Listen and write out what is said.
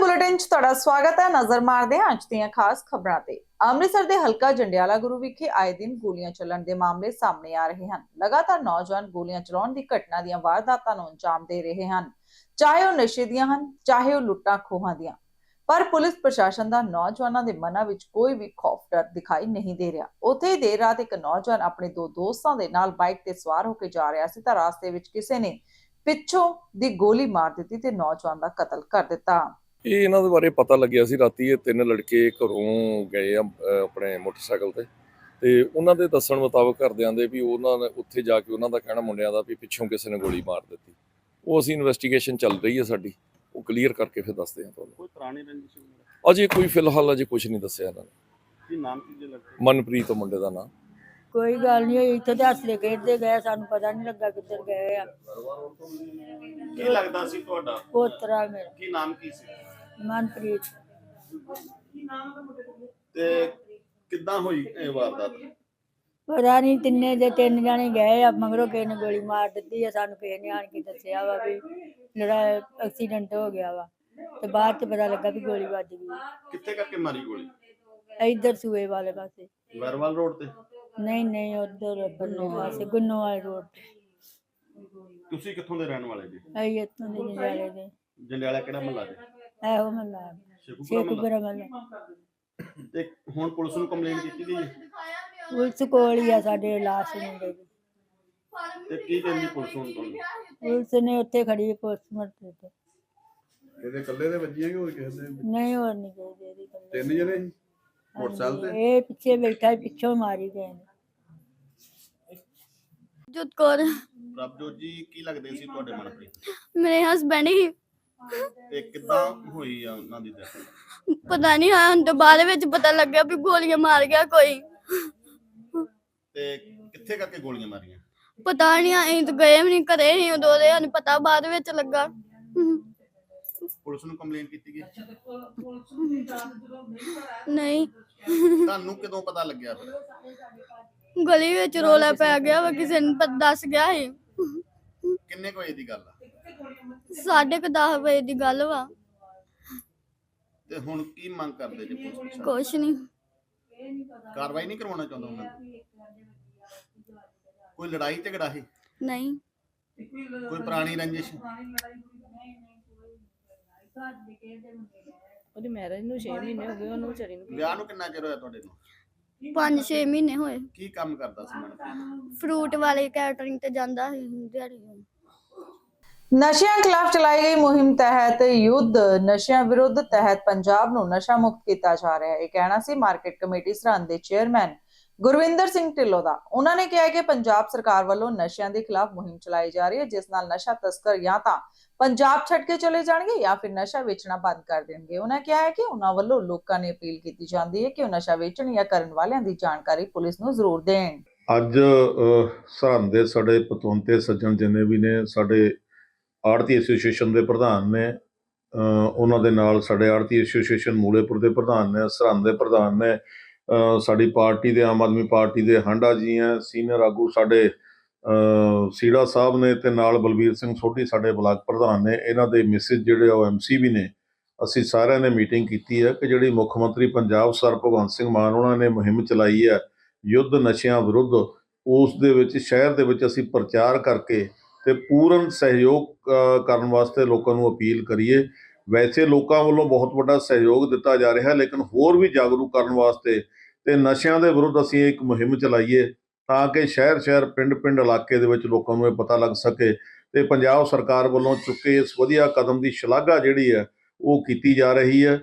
Bulletin 'ਚ ਤੁਹਾਡਾ ਸਵਾਗਤ ਹੈ। ਨਜ਼ਰ ਮਾਰਦੇ ਹਾਂ ਅੱਜ ਦੀਆਂ ਖਾਸ ਖਬਰਾਂ ਤੇ। ਅੰਮ੍ਰਿਤਸਰ ਦੇ ਹਲਕਾ ਜੰਡਿਆਲਾ ਗੁਰੂ ਵਿਖੇ ਆਏ ਦਿਨ ਗੋਲੀਆਂ ਚੱਲਣ ਦੇ ਮਾਮਲੇ ਸਾਹਮਣੇ ਆ ਰਹੇ ਹਨ। ਲਗਾਤਾਰ ਨੌਜਵਾਨ ਗੋਲੀਆਂ ਚਲਾਉਣ ਦੀ ਘਟਨਾ ਦੀਆਂ ਵਾਰਦਾਤਾਂ ਨੂੰ ਅੰਜਾਮ ਦੇ ਰਹੇ ਹਨ। ਚਾਹੇ ਉਹ ਨਸ਼ੇ ਦੀਆਂ ਹਨ, ਚਾਹੇ ਉਹ ਲੁੱਟਾਂ ਖੋਹਾਂ ਦੀਆਂ। ਪਰ ਪੁਲਿਸ ਪ੍ਰਸ਼ਾਸਨ ਦਾ ਨੌਜਵਾਨਾਂ ਦੇ ਮਨਾਂ ਵਿੱਚ ਕੋਈ ਵੀ ਖੌਫ ਡਰ ਦਿਖਾਈ ਨਹੀਂ ਦੇ ਰਿਹਾ। ਉੱਥੇ ਹੀ ਦੇਰ ਰਾਤ ਇੱਕ ਨੌਜਵਾਨ ਆਪਣੇ ਦੋ ਦੋਸਤਾਂ ਦੇ ਨਾਲ ਬਾਈਕ ਤੇ ਸਵਾਰ ਹੋ ਕੇ ਜਾ ਰਿਹਾ ਸੀ ਤਾਂ ਰਾਸਤੇ ਵਿੱਚ ਕਿਸੇ ਨੇ ਪਿੱਛੋਂ ਦੀ ਗੋਲੀ ਮਾਰ ਦਿੱਤੀ ਤੇ ਨੌਜਵਾਨ ਦਾ ਕਤਲ ਕਰ ਦਿੱਤਾ। ਇਹ ਇਹਨਾਂ ਦੇ ਬਾਰੇ ਪਤਾ ਲੱਗਿਆ ਸੀ ਰਾਤੀ ਇਹ ਤਿੰਨ ਲੜਕੇ ਘਰੋਂ ਗਏ ਆ ਅਹ ਆਪਣੇ ਮੋਟਰਸਾਈਕਲ ਤੇ। ਤੇ ਉਹਨਾਂ ਦੇ ਦੱਸਣ ਮੁਤਾਬਕ ਘਰਦਿਆਂ ਦੇ ਵੀ ਉਹਨਾਂ ਨੇ ਉੱਥੇ ਜਾ ਕੇ ਉਹਨਾਂ ਦਾ ਕਹਿਣਾ ਮੁੰਡਿਆਂ ਦਾ ਵੀ ਪਿੱਛੋਂ ਕਿਸੇ ਨੇ ਗੋਲੀ ਮਾਰ ਦਿੱਤੀ। ਉਹ ਅਸੀਂ ਇਨਵੈਸਟੀਗੇਸ਼ਨ ਚੱਲ ਰਹੀ ਹੈ ਸਾਡੀ। ਉਹ ਕਲੀਅਰ ਕਰਕੇ ਫਿਰ ਦੱਸਦੇ ਹਾਂ ਤੁਹਾਨੂੰ। ਕੋਈ ਪੁਰਾਣੀ ਰੰਜਿਸ਼ ਵਗੈਰਾ? ਅਜੇ ਕੋਈ ਫਿਲਹਾਲ ਅਜੇ ਕੁਝ ਨਹੀਂ ਦੱਸਿਆ ਇਹਨਾਂ ਨੇ। ਕੀ ਨਾਮ ਕੀ ਜੇ ਲੱਗਦਾ ਮਨਪ੍ਰੀਤ ਮੁੰਡੇ ਦਾ ਨਾਂ ਕੋਈ ਗੱਲ ਨਹੀਂ ਹੋਈ ਇੱਥੇ ਤਾਂ ਹੱਸਦੇ ਖੇਡਦੇ ਗਏ ਸਾਨੂੰ ਪਤਾ ਨਹੀਂ ਲੱਗਾ ਕਿੱਧਰ ਗਏ ਆ। ਕੀ ਲੱਗਦਾ ਸੀ ਤੁਹਾਡਾ? ਪੋਤਰਾ ਮੇਰਾ। ਕੀ ਨਾਮ ਕੀ ਸੀ? ਮਨਪ੍ਰੀਤ। ਤੇ ਕਿੱਦਾਂ ਹੋਈ ਇਹ ਵਾਰਦਾਤ? ਪਤਾ ਨਹੀਂ ਤਿੰਨੇ ਦੇ ਤਿੰਨ ਜਾਣੇ ਗਏ ਆ ਮਗਰੋਂ ਕਿਸੇ ਨੇ ਗੋਲੀ ਮਾਰ ਦਿੱਤੀ ਆ ਸਾਨੂੰ ਕਿਸੇ ਨੇ ਆਣ ਕੇ ਦੱਸਿਆ ਵਾ ਵੀ ਜਿਹੜਾ ਐਕਸੀਡੈਂਟ ਹੋ ਗਿਆ ਵਾ। ਤੇ ਬਾਅਦ ਚ ਪਤਾ ਲੱਗਾ ਵੀ ਗੋਲੀ ਵੱਜ ਗਈ। ਕਿੱਥੇ ਕਰਕੇ ਮਾਰੀ ਗੋਲੀ? ਇੱਧਰ ਸੂਏ ਵਾਲੇ ਪਾਸੇ। ਵਰਵਾਲ ਰੋਡ ਤੇ? ਨਹੀਂ ਨਹੀਂ ਉਧਰ ਬੰਨੋ ਪਾਸੇ ਗੁੰਨੋ ਵਾਲੇ ਰੋਡ ਤੁਸੀਂ ਕਿੱਥੋਂ ਦੇ ਰਹਿਣ ਵਾਲੇ ਜੀ? ਆਈ ਇੱਥੋਂ ਦੇ ਨਿਆਲੇ ਦੇ। ਜੰਡਿਆਲਾ ਕਿਹੜਾ ਮਹੱਲਾ ਦੇ ਇਹੋ ਮੱਲਾ ਸ਼ੇਖੂਪੁਰਾ ਸ਼ੇਖੂਪੁਰਾ ਮਹੱਲਾ। ਮੱਲਾ ਤੇ ਹੁਣ ਪੁਲਿਸ ਨੂੰ ਕੰਪਲੇਂਟ ਕੀਤੀ ਹੈ ਪੁਲਿਸ ਕੋਲ ਹੀ ਆ ਸਾਡੇ ਲਾਸ਼ ਮੁੰਡੇ ਦੀ। ਤੇ ਕੀ ਕਹਿੰਦੀ ਪੁਲਿਸ ਹੁਣ ਤੁਹਾਨੂੰ? ਪੁਲਿਸ ਨੇ ਉੱਥੇ ਖੜੀ ਪੋਸਟਮਾਰਟਮ ਤੇ। ਇਹਦੇ ਇਕੱਲੇ ਦੇ ਵੱਜੀਆਂ ਕਿ ਹੋਰ ਕਿਸੇ ਦੇ? ਨਹੀਂ ਹੋਰ ਨਹੀਂ ਇਹਦੀ ਗੱਲ ਤਿੰਨ ਜਣੇ ਸੀ? ਮੋਟਰਸਾਈਕਲ ਤੇ ਇਹ ਪਿੱਛੇ ਬੈਠਾ ਸੀ, ਪਿੱਛੋਂ ਮਾਰੀ ਗਏ ਨੇ ਜੁਤ ਕੌਰ। ਪ੍ਰਭਜੋਤ ਜੀ ਕੀ ਲੱਗਦੇ ਸੀ ਤੁਹਾਡੇ ਮਨਪ੍ਰੀਤ ਮੇਰੇ ਹਸਬੰਡ ਹੀ। ਤੇ ਕਿੱਦਾਂ ਹੋਈ ਆ ਉਹਨਾਂ ਦੀ death? ਪਤਾ ਨਹੀਂ ਹਾਂ ਤੋਂ ਬਾਅਦ ਵਿੱਚ ਪਤਾ ਲੱਗਿਆ ਵੀ ਗੋਲੀਆਂ ਮਾਰ ਗਿਆ ਕੋਈ। ਤੇ ਕਿੱਥੇ ਕਰਕੇ ਗੋਲੀਆਂ ਮਾਰੀਆਂ? ਪਤਾ ਨਹੀਂ ਅਸੀਂ ਤਾਂ ਗਏ ਵੀ ਨਹੀਂ ਘਰੇ ਹੀ ਉਦੋਂ ਦੇ ਸਾਨੂੰ ਪਤਾ ਬਾਅਦ ਵਿੱਚ ਲੱਗਾ। ਪੁਲਿਸ ਨੂੰ ਕੰਪਲੇਂਟ ਕੀਤੀ ਗਈ? ਨਹੀਂ ਤੁਹਾਨੂੰ ਕਦੋਂ ਪਤਾ ਲੱਗਿਆ ਫਿਰ? ਗਲੀ ਵਿੱਚ ਰੋਲਾ ਪੈ ਗਿਆ ਵਾ ਕਿਸੇ ਨੇ ਪ- ਦੱਸ ਗਿਆ ਸੀ। ਕਿੰਨੇ ਕੁ ਵਜੇ ਦੀ ਗੱਲ ਆ? ਸਾਢੇ ਕੁ ਦਸ ਵਜੇ ਦੀ ਗੱਲ ਵਾ। ਤੇ ਹੁਣ ਕੀ ਮੰਗ ਕਰਦੇ ਜੀ ਪੁਲਿਸ ਪ੍ਰਸ਼ਾਸਨ? ਕੁਛ ਨਹੀਂ ਕਾਰਵਾਈ ਨਹੀਂ ਕਰਵਾਉਣਾ ਚਾਹੁੰਦਾ ਉਹਨਾਂ ਨੂੰ? ਕੋਈ ਲੜਾਈ ਝਗੜਾ ਹੈ ਨਹੀਂ। ਕੋਈ ਪੁਰਾਣੀ ਰੰਜਿਸ਼? ਉਹਦੀ ਮੈਰਿਜ ਨੂੰ 6 ਮਹੀਨੇ ਹੋ ਗਏ ਉਹਨੂੰ ਵਿਚਾਰੀ ਨੂੰ ਵਿਆਹ ਨੂੰ ਕਿੰਨਾ ਚਿਰ ਹੋਇਆ ਤੁਹਾਡੇ ਨੂੰ? 5-6 ਮਹੀਨੇ ਹੋਏ। ਕੀ ਕੰਮ ਕਰਦਾ ਸੀ ਮਨਪ੍ਰੀਤ ਫਰੂਟ ਵਾਲੇ ਕੈਟਰਿੰਗ ਤੇ ਜਾਂਦਾ ਸੀ ਦਿਹਾੜੀ। ਨਸ਼ਿਆਂ ਖਿਲਾਫ ਚਲਾਈ ਗਈ ਮੁਹਿੰਮ ਤਹਿਤ ਯੁੱਧ ਨਸ਼ਿਆਂ ਵਿਰੁੱਧ ਤਹਿਤ ਪੰਜਾਬ ਨੂੰ ਨਸ਼ਾ ਮੁਕਤ ਕੀਤਾ ਜਾ ਰਿਹਾ ਹੈ। ਇਹ ਕਹਿਣਾ ਸੀ ਮਾਰਕੀਟ ਕਮੇਟੀ ਸਰਹੰਦ ਦੇ ਚੇਅਰਮੈਨ ਗੁਰਵਿੰਦਰ ਸਿੰਘ ਢਿੱਲੋਂ ਦਾ। ਉਹਨਾਂ ਨੇ ਕਿਹਾ ਕਿ ਪੰਜਾਬ ਸਰਕਾਰ ਵੱਲੋਂ ਨਸ਼ਿਆਂ ਦੇ ਖਿਲਾਫ ਮੁਹਿੰਮ ਚਲਾਈ ਜਾ ਰਹੀ ਹੈ, ਜਿਸ ਨਾਲ ਨਸ਼ਾ ਤਸਕਰ ਜਾਂ ਤਾਂ ਪੰਜਾਬ ਛੱਡ ਕੇ ਚਲੇ ਜਾਣਗੇ ਜਾਂ ਫਿਰ ਨਸ਼ਾ ਵੇਚਣਾ ਬੰਦ ਕਰ ਦੇਣਗੇ। ਉਹਨਾਂ ਕਿਹਾ ਹੈ ਕਿ ਉਹਨਾਂ ਵੱਲੋਂ ਲੋਕਾਂ ਨੇ ਅਪੀਲ ਕੀਤੀ ਜਾਂਦੀ ਹੈ ਕਿ ਉਹ ਨਸ਼ਾ ਵੇਚਣ ਜਾਂ ਕਰਨ ਵਾਲਿਆਂ ਦੀ ਜਾਣਕਾਰੀ ਪੁਲਿਸ ਨੂੰ ਜ਼ਰੂਰ ਦੇਣ। ਅੱਜ ਸਰਹੰਦ ਦੇ ਸਾਡੇ ਪਤਵੰਤੇ ਸੱਜਣ ਜਿੰਨੇ ਵੀ ਨੇ, ਸਾਡੇ ਆੜਤੀ ਐਸੋਸੀਏਸ਼ਨ ਦੇ ਪ੍ਰਧਾਨ ਨੇ ਉਹਨਾਂ ਦੇ ਨਾਲ ਸਾਡੇ ਆੜਤੀ ਐਸੋਸੀਏਸ਼ਨ ਮੂਲੇਪੁਰ ਦੇ ਪ੍ਰਧਾਨ ਨੇ, ਸਰਹੰਦ ਦੇ ਪ੍ਰਧਾਨ ਨੇ ਸਾਡੀ ਪਾਰਟੀ ਦੇ ਆਮ ਆਦਮੀ ਪਾਰਟੀ ਦੇ ਹਾਂਡਾ ਜੀ ਹੈ, ਸੀਨੀਅਰ ਆਗੂ ਸਾਡੇ ਸੀੜਾ ਸਾਹਿਬ ਨੇ ਤੇ ਨਾਲ ਬਲਬੀਰ ਸਿੰਘ ਸੋਢੀ ਸਾਡੇ ਬਲਾਕ ਪ੍ਰਧਾਨ ਨੇ। ਇਹਨਾਂ ਦੇ ਮਿਸਿਸ ਜਿਹੜੇ ਆ ਉਹ ਐਮਸੀ ਵੀ ਨੇ। ਅਸੀਂ ਸਾਰਿਆਂ ਨੇ ਮੀਟਿੰਗ ਕੀਤੀ ਹੈ ਕਿ ਜਿਹੜੀ ਮੁੱਖ ਮੰਤਰੀ ਪੰਜਾਬ ਸਰ ਭਗਵੰਤ ਸਿੰਘ ਮਾਨ ਉਹਨਾਂ ਨੇ ਮੁਹਿੰਮ ਚਲਾਈ ਹੈ, ਯੁੱਧ ਨਸ਼ਿਆਂ ਵਿਰੁੱਧ, ਉਸ ਦੇ ਵਿੱਚ, ਸ਼ਹਿਰ ਦੇ ਵਿੱਚ ਅਸੀਂ ਪ੍ਰਚਾਰ ਕਰਕੇ ਤੇ ਪੂਰਨ ਸਹਿਯੋਗ ਕਰਨ ਵਾਸਤੇ ਲੋਕਾਂ ਨੂੰ ਅਪੀਲ ਕਰੀਏ। ਵੈਸੇ ਲੋਕਾਂ ਵੱਲੋਂ ਬਹੁਤ ਵੱਡਾ ਸਹਿਯੋਗ ਦਿੱਤਾ ਜਾ ਰਿਹਾ, ਲੇਕਿਨ ਹੋਰ ਵੀ ਜਾਗਰੂਕ ਕਰਨ ਵਾਸਤੇ ਤੇ ਨਸ਼ਿਆਂ ਦੇ ਵਿਰੁੱਧ ਅਸੀਂ ਇੱਕ ਮੁਹਿੰਮ ਚਲਾਈਏ ਤਾਂ ਕਿ ਸ਼ਹਿਰ ਸ਼ਹਿਰ ਪਿੰਡ ਪਿੰਡ ਇਲਾਕੇ ਦੇ ਵਿੱਚ ਲੋਕਾਂ ਨੂੰ ਇਹ ਪਤਾ ਲੱਗ ਸਕੇ ਤੇ ਪੰਜਾਬ ਸਰਕਾਰ ਵੱਲੋਂ ਚੁੱਕੇ ਇਸ ਵਧੀਆ ਕਦਮ ਦੀ ਸ਼ਲਾਘਾ ਜਿਹੜੀ ਹੈ, ਉਹ ਕੀਤੀ ਜਾ ਰਹੀ ਹੈ।